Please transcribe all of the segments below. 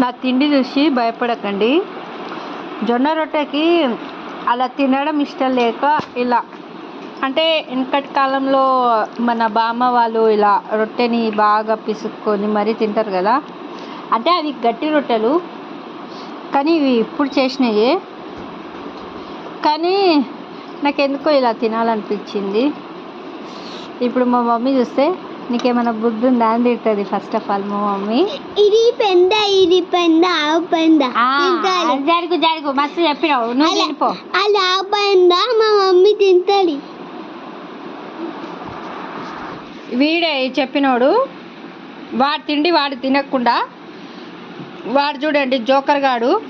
నా తిండి చూసి భయపడకండి. జొన్న రొట్టెకి అలా తినడం ఇష్టం లేక ఇలా. అంటే వెనకటి కాలంలో మన బామ్మ వాళ్ళు ఇలా రొట్టెని బాగా పిసుక్కొని మరీ తింటారు కదా. అంటే అవి గట్టి రొట్టెలు. కానీ ఇవి ఇప్పుడు చేసినవి కానీ నాకెందుకో ఇలా తినాలనిపించింది. ఇప్పుడు మా మమ్మీ చూస్తే నీకేమైనా బుద్ధి ఉందా అని తింటుంది ఫస్ట్ ఆఫ్ ఆల్ మా మమ్మీ. ఇది పెంద ఇది పెంద ఆవు పెంద. జరుగు జరుగు. మస్తు చెప్పినావు. నువ్వు తినిపో. అలా ఆవు పెంద మా మమ్మీ తింటది. వీడే చెప్పినోడు వాడు తిండి వాడు తినకుండా వాడు చూడండి జోకర్ గాడు.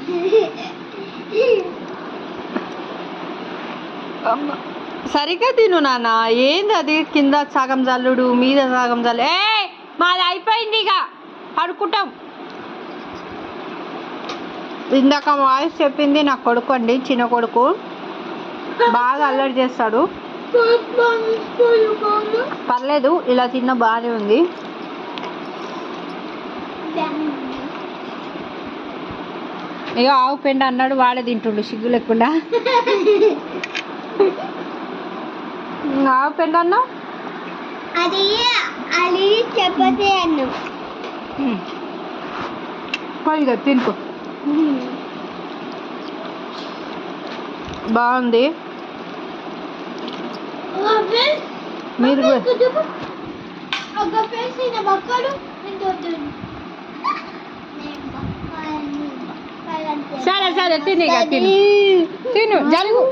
అమ్మ. సరిగ్గా తిను నాన్న. ఏంది అది? కింద సగం జల్లుడు మీద సగం జల్లు ఏ మాది అయిపోయింది ఇక. పడుకుంటాం. ఇందాక వాయిస్ చెప్పింది నా కొడుకు అండి చిన్న కొడుకు. బాగా అల్లరి చేస్తాడు. పర్లేదు ఇలా తిన్న బాగానే ఉంది. ఇక ఆవు పెండ అన్నాడు వాడే తింటుండు సిగ్గు లేకుండా. పెండ అన్నా అది అది చపాతి అన్నం. పైగా తినుకో. బాగుంది. మీరు సరే సరే తిను తిను. తిను జరుగు.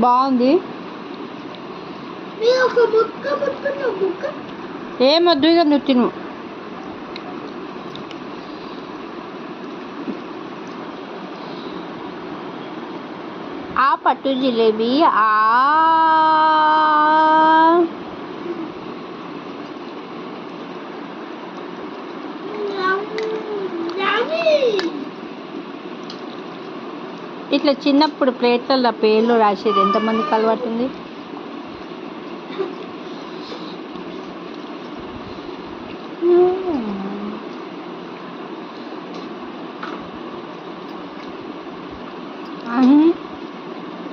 బాగుంది. ఏమొద్దు ఇక నువ్వు తిను. ఆ పట్టు జిలేబీ ఆ ఇట్లా చిన్నప్పుడు ప్లేట్లలో పేర్లు రాసేది ఎంతమందికి అలవాటుంది?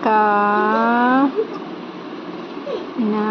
కా నా